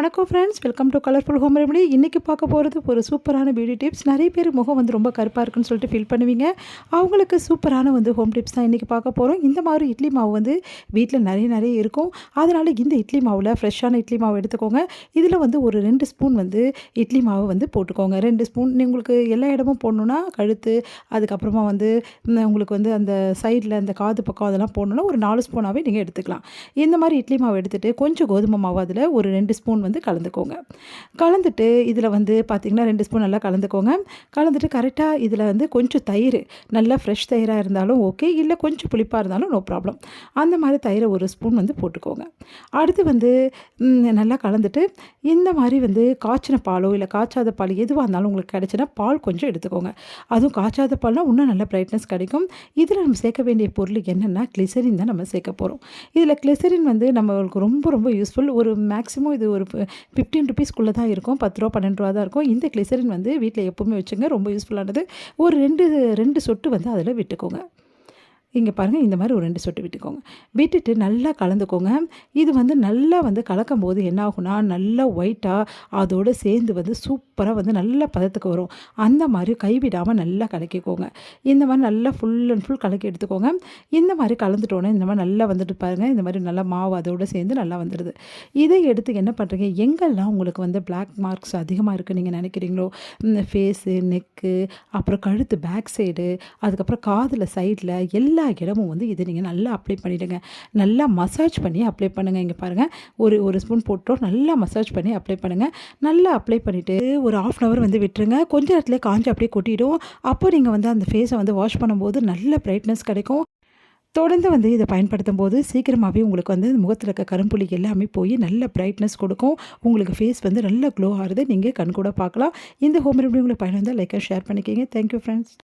வணக்கம் friends welcome to colourful home remedy இன்றைக்கி பார்க்க போகிறது ஒரு சூப்பரான பியூட்டி டிப்ஸ் நிறைய பேர் முகம் வந்து ரொம்ப கருப்பாக இருக்குன்னு சொல்லிட்டு ஃபீல் பண்ணுவீங்க. அவங்களுக்கு சூப்பரான வந்து ஹோம் டிப்ஸ் தான் இன்றைக்கி பார்க்க போகிறோம் இந்த மாதிரி இட்லி மாவு வந்து வீட்டில் நிறைய நிறைய இருக்கும். அதனால் இந்த இட்லி மாவில் ஃப்ரெஷ்ஷான இட்லி மாவு எடுத்துக்கோங்க. இதில் வந்து ஒரு ரெண்டு ஸ்பூன் வந்து இட்லி மாவு வந்து போட்டுக்கோங்க. ரெண்டு ஸ்பூன் உங்களுக்கு எல்லா இடமும் போடணுன்னா கழுத்து அதுக்கப்புறமா வந்து உங்களுக்கு வந்து அந்த சைடில் அந்த காது பக்கம் அதெல்லாம் போடணுன்னா ஒரு நாலு ஸ்பூனாகவே நீங்கள் எடுத்துக்கலாம். இந்த மாதிரி இட்லி மாவு எடுத்துகிட்டு கொஞ்சம் கோதுமை மாவு அதில் ஒரு ரெண்டு ஸ்பூன் வந்து கலந்துக்கோங்க. கலந்துட்டு இதில் வந்து பார்த்திங்கன்னா ரெண்டு ஸ்பூன் நல்லா கலந்துக்கோங்க. கலந்துட்டு கரெக்டாக இதில் வந்து கொஞ்சம் தயிர் நல்லா ஃப்ரெஷ் தயிராக இருந்தாலும் ஓகே இல்லை கொஞ்சம் புளிப்பாக இருந்தாலும் நோ ப்ராப்ளம் அந்த மாதிரி தயிரை ஒரு ஸ்பூன் வந்து போட்டுக்கோங்க. அடுத்து வந்து நல்லா கலந்துட்டு இந்த மாதிரி வந்து காய்ச்சின பாலோ இல்லை காய்ச்சாத பால் எதுவாக இருந்தாலும் உங்களுக்கு கிடைச்சுன்னா பால் கொஞ்சம் எடுத்துக்கோங்க. அதுவும் காய்ச்சாத பால்னால் இன்னும் நல்ல பிரைட்னஸ் கிடைக்கும். இதில் நம்ம சேர்க்க வேண்டிய பொருள் என்னென்னா கிளிசரின் தான் நம்ம சேர்க்க போகிறோம் இதில் கிளிசரின் வந்து நம்மளுக்கு ரொம்ப ரொம்ப யூஸ்ஃபுல் ஒரு மேக்ஸிமம் இது ஒரு ஃபிஃப்டீன் ருபீஸ்க்குள்ளே தான் இருக்கும். பத்து ரூபா பன்னெண்டு ரூபா தான் இருக்கும். இந்த கிளிசரின் வந்து வீட்டில் எப்போவுமே வச்சுங்க. ரொம்ப யூஸ்ஃபுல்லானது ஒரு ரெண்டு ரெண்டு சொட்டு வந்து அதில் விட்டுக்கோங்க. இங்கே பாருங்கள் இந்த மாதிரி ஒரு ரெண்டு சொட்டு விட்டுக்கோங்க. விட்டுட்டு நல்லா கலந்துக்கோங்க. இது வந்து நல்லா வந்து கலக்கும் போது என்ன ஆகும்னா நல்லா ஒயிட்டாக அதோடு சேர்ந்து வந்து சூப்பராக வந்து நல்ல பதத்துக்கு வரும். அந்த மாதிரி கைவிடாமல் நல்லா கலக்கிக்கோங்க. இந்த மாதிரி நல்லா ஃபுல் அண்ட் ஃபுல் கலக்கி எடுத்துக்கோங்க. இந்த மாதிரி கலந்துட்டோன்னே இந்த மாதிரி நல்லா வந்துட்டு பாருங்கள் இந்த மாதிரி நல்லா மாவு அதோடு சேர்ந்து நல்லா வந்துடுது. இதை எடுத்து என்ன பண்ணுறீங்க எங்கெல்லாம் உங்களுக்கு வந்து பிளாக் மார்க்ஸ் அதிகமாக இருக்குது நீங்கள் நினைக்கிறீங்களோ இந்த ஃபேஸு நெக்கு அப்புறம் கழுத்து பேக் சைடு அதுக்கப்புறம் காதில் சைடில் எல்லா எல்லா இடமும் வந்து இதை நீங்கள் நல்லா அப்ளை பண்ணிவிடுங்க நல்லா மசாஜ் பண்ணி அப்ளை பண்ணுங்கள் இங்கே பாருங்கள் ஒரு ஒரு ஸ்பூன் போட்டோ நல்லா மசாஜ் பண்ணி அப்ளை பண்ணுங்கள் நல்லா அப்ளை பண்ணிவிட்டு ஒரு ஆஃப் அன் ஹவர் வந்து விட்டுருங்க. கொஞ்ச நேரத்தில் காஞ்சி அப்படியே கொட்டிடும். அப்போ நீங்கள் வந்து அந்த ஃபேஸை வந்து வாஷ் பண்ணும்போது நல்ல பிரைட்னஸ் கிடைக்கும். தொடர்ந்து வந்து இதை பயன்படுத்தும் போது சீக்கிரமாகவே உங்களுக்கு வந்து முகத்தில் இருக்க கரும்புள்ளி எல்லாமே போய் நல்ல பிரைட்னஸ் கொடுக்கும். உங்களுக்கு ஃபேஸ் வந்து நல்ல க்ளோ ஆகுது நீங்கள் கண் கூட பார்க்கலாம். இந்த ஹோம் ரெமெடி உங்களுக்கு பயன் வந்தால் லைக்காக ஷேர் பண்ணிக்கிங்க. Thank you friends